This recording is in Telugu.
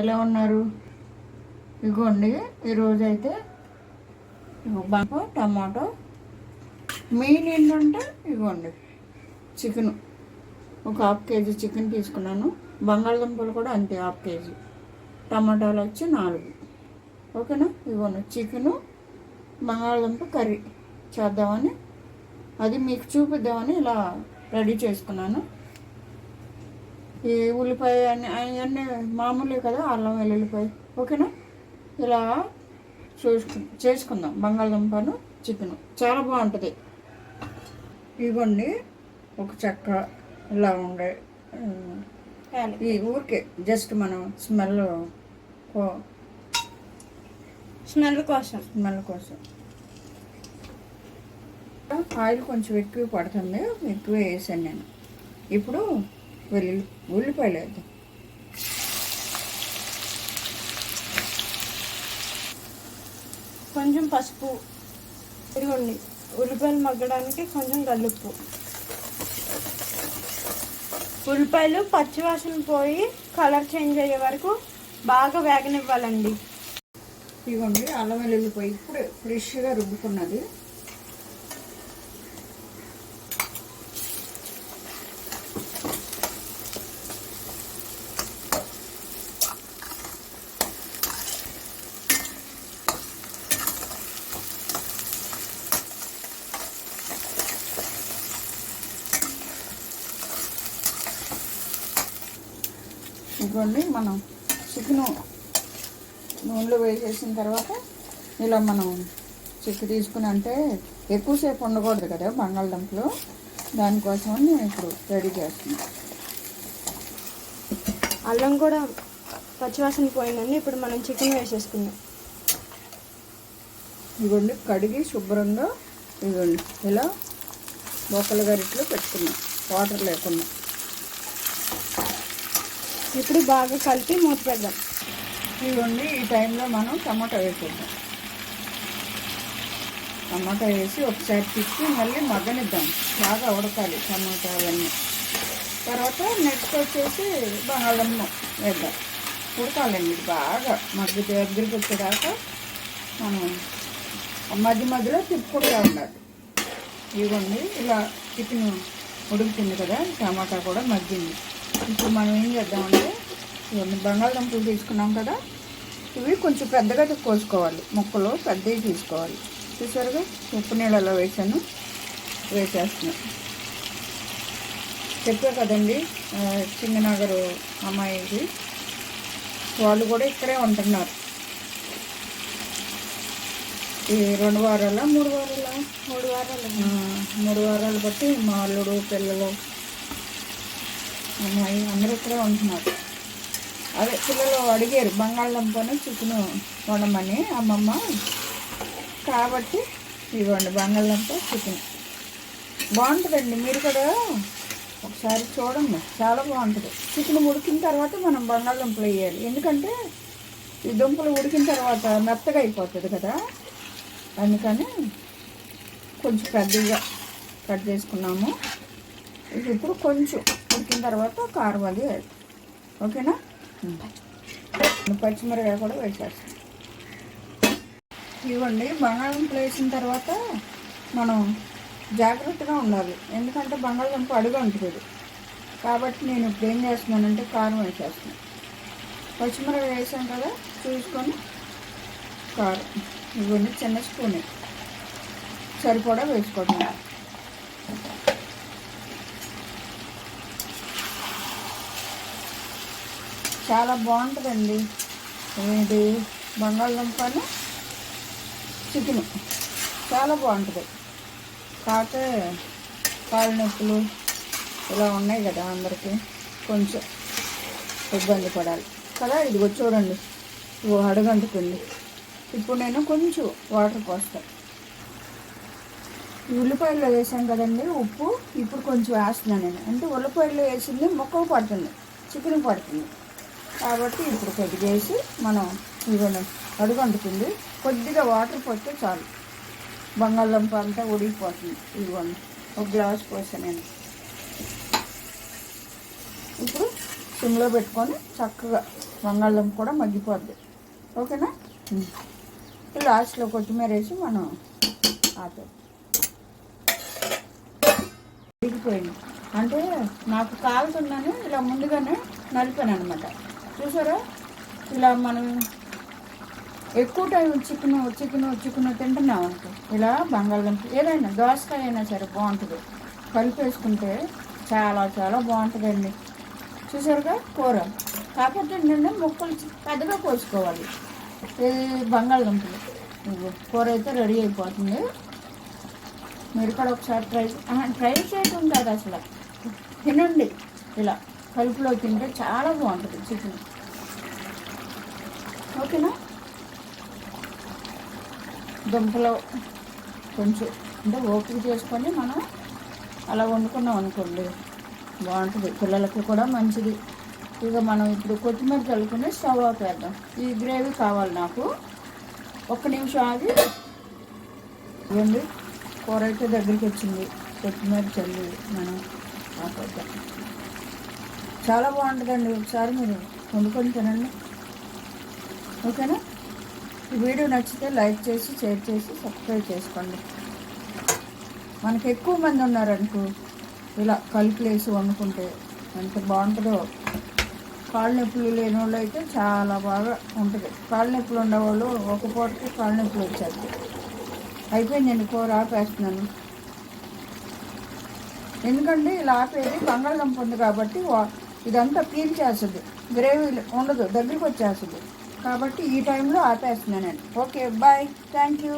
ఎలా ఉన్నారు? ఇగోండి ఈరోజు అయితే బంప టమాటో మెయిన్ ఏంటంటే ఇగోండి చికెన్. ఒక హాఫ్ కేజీ చికెన్ తీసుకున్నాను. బంగాళదుంపలు కూడా అంతే హాఫ్ కేజీ. టమాటాలు వచ్చి నాలుగు. ఓకేనా? ఇగోండి చికెను బంగాళదుంప కర్రీ చేద్దామని అది మీకు చూపిద్దామని ఇలా రెడీ చేసుకున్నాను. ఈ ఉల్లిపాయ అన్ని అవన్నీ మామూలే కదా అల్లం వెల్లుల్లిపాయ. ఓకేనా? ఇలా చూసుకు చేసుకుందాం. బంగాళదుంపను చికెన్. చాలా బాగుంటుంది. ఇవ్వండి. ఒక చెక్క ఇలా ఉండే ఈ ఊరికే జస్ట్ మనం స్మెల్ స్మెల్ కోసం. స్మెల్ కోసం. ఆయిల్ కొంచెం ఎక్కువ పడుతుంది. ఎక్కువ వేసాను నేను. ఇప్పుడు వెల్లుల్లి ఉల్లిపాయలు వేద్దాం. కొంచెం పసుపు. ఇదిగోండి ఉల్లిపాయలు మగ్గడానికి కొంచెం కల్లుప్పు ఉల్లిపాయలు పచ్చివాసన పోయి కలర్ చేంజ్ అయ్యే వరకు బాగా వేగనివ్వాలండి. ఇవ్వండి అల్లం వెల్లుల్లిపాయ ఇప్పుడు ఫ్రెష్గా రుబ్బుకున్నది. ఇదిగోండి మనం చికెను నూనెలో వేసేసిన తర్వాత ఇలా మనం చిక్కు తీసుకుని అంటే ఎక్కువసేపు ఉండకూడదు కదా బంగాళదుంపలు. దానికోసం నేను ఇప్పుడు రెడీ చేస్తున్నాను. అల్లం కూడా పచ్చివాసన పోయిందండి ఇప్పుడు మనం చికెన్ వేసేసుకుందాం. ఇదిగోండి కడిగి శుభ్రంగా ఇదిగోండి ఇలా బొక్కల గరిట్లో పెట్టుకున్నాం వాటర్ లేకుండా. ఇప్పుడు బాగా కలిపి మూత పెడదాం. ఇవ్వండి ఈ టైంలో మనం టమాటా వేసుకుందాం టమాటా వేసి ఒకసారి తిప్పి మళ్ళీ మగ్గనిద్దాం. బాగా ఉడకాలి టమాటా అవన్నీ. తర్వాత నెక్స్ట్ వచ్చేసి బంగాళమ్మ వేద్దాం. ఉడకాలండి బాగా మగ్గు దగ్గరికి వచ్చేదాకా మనం మధ్య మధ్యలో తిప్పుకుంటూ ఉండాలి. ఇవ్వండి ఇలా చికెన్ ఉడుకుతుంది కదా టమాటా కూడా మగ్గింది. ఇప్పుడు మనం ఏం చేద్దామంటే ఇవన్నీ బంగాళదుంపలు తీసుకున్నాం కదా ఇవి కొంచెం పెద్దగా కోసుకోవాలి. ముక్కలు పెద్దవి తీసుకోవాలి. చూసారుగా? ఉప్పు నీళ్ళలో వేసాను. వేసేస్తున్నాను చెప్పే కదండి ఆ, సింగనగర్ అమ్మాయిది. వాళ్ళు కూడా ఇక్కడే ఉంటున్నారు. ఈ రెండు వారాల? మూడు వారాల? మూడు వారాలు. మూడు వారాలు బట్టి మా అల్లుడు పిల్లలు అందరూ ఇక్కడే ఉంటున్నారు. అదే పిల్లలు అడిగారు బంగాళదుంపని చికెన్ వండమని. అమ్మమ్మ కాబట్టి ఇవ్వండి బంగాళదుంప చికెన్. బాగుంటుందండి మీరు కూడా ఒకసారి చూడండి. చాలా బాగుంటుంది. చికెన్ ఉడికిన తర్వాత మనం బంగాళదుంపలు వేయాలి. ఎందుకంటే ఈ దుంపలు ఉడికిన తర్వాత మెత్తగా అయిపోతుంది కదా. అందుకని కొంచెం పెద్దగా కట్ చేసుకున్నాము. ఇప్పుడు కొంచెం ఉడికిన తర్వాత కారం అది వేయాలి. ఓకేనా? పచ్చిమిరకాయ కూడా వేసేస్తాం. ఇవ్వండి బంగాళదుంపలు వేసిన తర్వాత మనం జాగ్రత్తగా ఉండాలి. ఎందుకంటే బంగాళదుంప అడుగు ఉంటుంది కాబట్టి నేను ఇప్పుడు ఏం చేస్తున్నానంటే కారం వేసేస్తున్నాను. పచ్చిమిరకాయ వేసాం కదా చూసుకొని కారం. ఇవన్నీ చిన్న స్పూన్. సరిపడా వేసుకోవడం. చాలా బాగుంటుందండి. ఇది బంగాళదుంపను చికెన్. చాలా బాగుంటుంది. కాకపోతే కాళ్ళ నొప్పులు ఇలా ఉన్నాయి కదా అందరికీ. కొంచెం ఇబ్బంది పడాలి. కదా ఇదిగో చూడండి. ఓ అడుగంటుకుంది. ఇప్పుడు నేను కొంచెం వాటర్ పోస్తాను ఉల్లిపాయలు వేసాం కదండి ఉప్పు. ఇప్పుడు కొంచెం వేస్తున్నాను నేను. అంటే ఉల్లిపాయలు వేసింది మొక్కకు పడుతుంది. చికెన్ పడుతుంది. కాబట్టి ఇప్పుడు కొద్దిగా వేసి మనం అడుగు అడుగంటుతుంది కొద్దిగా వాటర్ పోస్తే చాలు. బంగాళదుంప అంతా ఉడికిపోతుంది. ఇదిగోండి ఒక గ్లాస్ పోసాను నేను. ఇప్పుడు సిమ్లో పెట్టుకొని చక్కగా బంగాళదుంప కూడా మగ్గిపోద్ది. ఓకేనా? లాస్ట్లో కొత్తిమీర వేసి మనం ఆపే ఉడికిపోయింది. అంటే నాకు కాలుతున్నాను ఇలా ముందుగానే నలిపాను అనమాట చూసారా? ఇలా మనం ఎక్కువ టైం చికెన్ చికెన్ చికెన్ తింటున్నాం అనుకో. ఇలా బంగాళదుంప ఏదైనా దోసకాయ అయినా సరే బాగుంటుంది. కలిపేసుకుంటే చాలా చాలా బాగుంటుందండి. చూసారుగా? కూర. కాకపోతే ఏంటంటే ముక్కలు పెద్దగా కోసుకోవాలి. ఇది బంగాళదుంపలు. కూర అయితే రెడీ అయిపోతుంది. మీరు కూడా ఒకసారి ట్రై ట్రై చేయడం కాదు అసలు. తినండి. ఇలా. కలుపులో తింటే చాలా బాగుంటుంది చికెన్. ఓకేనా? దుంపలో కొంచెం అంటే ఓపిక చేసుకొని మనం అలా వండుకున్నాం అనుకోండి బాగుంటుంది. పిల్లలకి కూడా మంచిది. ఇక మనం ఇప్పుడు కొత్తిమీర చల్లుకుని స్టవ్ ఆపేద్దాం ఈ గ్రేవీ కావాలి నాకు. ఒక్క నిమిషం ఆగి ఇవ్వండి. కూర అయితే దగ్గరికి వచ్చింది. కొత్తిమీర చల్లి మనం ఆపేద్దాం. చాలా బాగుంటుందండి. ఒకసారి మీరు వండుకొని తినండి. ఓకేనా? ఈ వీడియో నచ్చితే లైక్ చేసి షేర్ చేసి సబ్స్క్రైబ్ చేసుకోండి. మనకి ఎక్కువ మంది ఉన్నారనుకో ఇలా కలిపేసి వండుకుంటే ఎంత బాగుంటుందో. కాళ్ళ నొప్పులు లేని వాళ్ళు అయితే చాలా బాగా ఉంటుంది. కాళ్ళ నొప్పులు ఉండేవాళ్ళు ఒక పూటకి కాళ్ళ నొప్పులు వచ్చారు అయిపోయింది నేను కూర ఆపేస్తున్నాను. ఎందుకంటే ఇలా ఆపేది బంగాళదుంప ఉంది కాబట్టి వా- ఇదంతా పీల్చేస్తుంది. గ్రేవీ ఉండదు దగ్గరికి వచ్చేస్తుంది కాబట్టి ఈ టైంలో ఆపేస్తున్నానండి. Okay bye. Thank you.